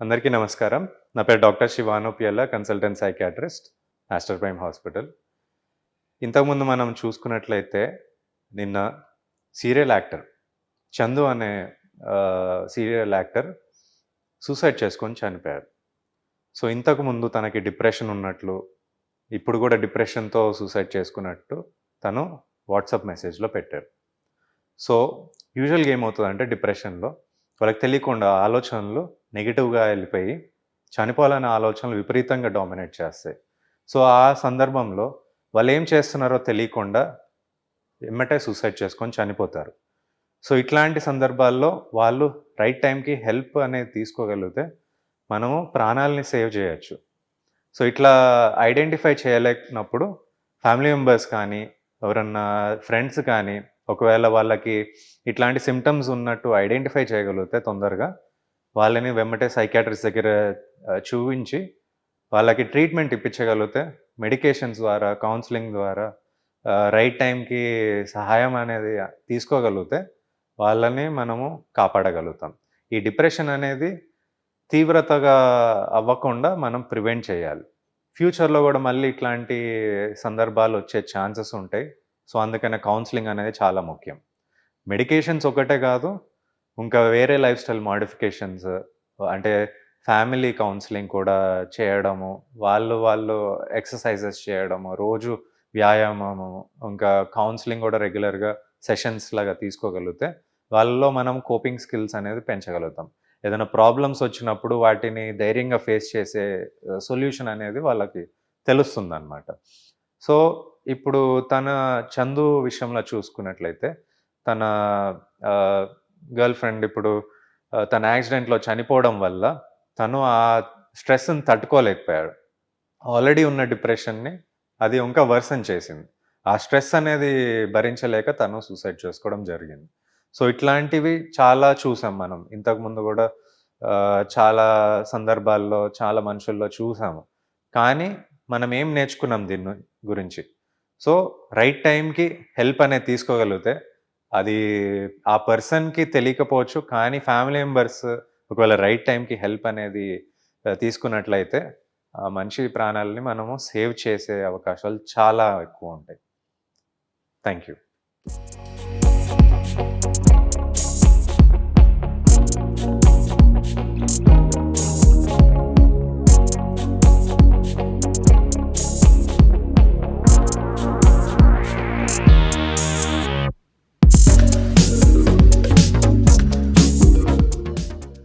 అందరికీ నమస్కారం. నా పేరు డాక్టర్ శివానో పియల్ల consultant psychiatrist Aster Prime hospital. ఇంతకుముందు మనం చూసుకున్నట్లయితే నిన్న సీరియల్ యాక్టర్ చందు అనే సీరియల్ యాక్టర్ సూసైడ్ చేసుకొని చనిపోయాడు. సో ఇంతకు ముందు తనకి డిప్రెషన్ ఉన్నట్లు ఇప్పుడు కూడా డిప్రెషన్తో సూసైడ్ చేసుకున్నట్టు తను వాట్సాప్ మెసేజ్లో పెట్టాడు. సో యూజువల్గా ఏమవుతుందంటే డిప్రెషన్లో వాళ్ళకి తెలియకుండా ఆలోచనలు నెగిటివ్గా వెళ్ళిపోయి చనిపోవాలనే ఆలోచనలు విపరీతంగా డామినేట్ చేస్తాయి. సో ఆ సందర్భంలో వాళ్ళు ఏం చేస్తున్నారో తెలియకుండా ఎమ్మటే సూసైడ్ చేసుకొని చనిపోతారు. సో ఇట్లాంటి సందర్భాల్లో వాళ్ళు రైట్ టైంకి హెల్ప్ అనేది తీసుకోగలిగితే మనము ప్రాణాలని సేవ్ చేయొచ్చు. సో ఇట్లా ఐడెంటిఫై చేయలేనప్పుడు ఫ్యామిలీ మెంబర్స్ కానీ ఎవరన్నా ఫ్రెండ్స్ కానీ ఒకవేళ వాళ్ళకి ఇట్లాంటి సిమ్టమ్స్ ఉన్నట్టు ఐడెంటిఫై చేయగలిగితే తొందరగా వాళ్ళని వెమ్మటే సైకాట్రిస్ట్ దగ్గర చూపించి వాళ్ళకి ట్రీట్మెంట్ ఇప్పించగలిగితే మెడికేషన్స్ ద్వారా కౌన్సిలింగ్ ద్వారా రైట్ టైంకి సహాయం అనేది తీసుకోగలిగితే వాళ్ళని మనము కాపాడగలుగుతాం. ఈ డిప్రెషన్ అనేది తీవ్రతగా అవ్వకుండా మనం ప్రివెంట్ చేయాలి. ఫ్యూచర్లో కూడా మళ్ళీ ఇట్లాంటి సందర్భాలు వచ్చే ఛాన్సెస్ ఉంటాయి. సో అందుకనే కౌన్సిలింగ్ అనేది చాలా ముఖ్యం. మెడికేషన్స్ ఒకటే కాదు ఇంకా వేరే లైఫ్ స్టైల్ మాడిఫికేషన్స్ అంటే ఫ్యామిలీ కౌన్సిలింగ్ కూడా చేయడము వాళ్ళు వాళ్ళు ఎక్సర్సైజెస్ చేయడము రోజు వ్యాయామము ఇంకా కౌన్సిలింగ్ కూడా రెగ్యులర్గా సెషన్స్ లాగా తీసుకోగలిగితే వాళ్ళలో మనం కోపింగ్ స్కిల్స్ అనేది పెంచగలుగుతాం. ఏదైనా ప్రాబ్లమ్స్ వచ్చినప్పుడు వాటిని ధైర్యంగా ఫేస్ చేసే సొల్యూషన్ అనేది వాళ్ళకి తెలుస్తుంది అనమాట సో ఇప్పుడు తన చందు విషయంలో చూసుకున్నట్లయితే తన గర్ల్ ఫ్రెండ్ ఇప్పుడు తన యాక్సిడెంట్లో చనిపోవడం వల్ల తను ఆ స్ట్రెస్ని తట్టుకోలేకపోయాడు. ఆల్రెడీ ఉన్న డిప్రెషన్ని అది ఇంకా వర్సన్ చేసింది. ఆ స్ట్రెస్ అనేది భరించలేక తను సూసైడ్ చేసుకోవడం జరిగింది. సో ఇట్లాంటివి చాలా చూసాం మనం. ఇంతకుముందు కూడా చాలా సందర్భాల్లో చాలా మనుషుల్లో చూసాము. కానీ మనం ఏం నేర్చుకున్నాం దీని గురించి? సో రైట్ టైంకి హెల్ప్ అనేది తీసుకోగలిగితే అది ఆ పర్సన్కి తెలియకపోవచ్చు కానీ ఫ్యామిలీ మెంబర్స్ ఒకవేళ రైట్ టైంకి హెల్ప్ అనేది తీసుకున్నట్లయితే ఆ మనిషి ప్రాణాలని మనము సేవ్ చేసే అవకాశాలు చాలా ఎక్కువ ఉంటాయి. Thank you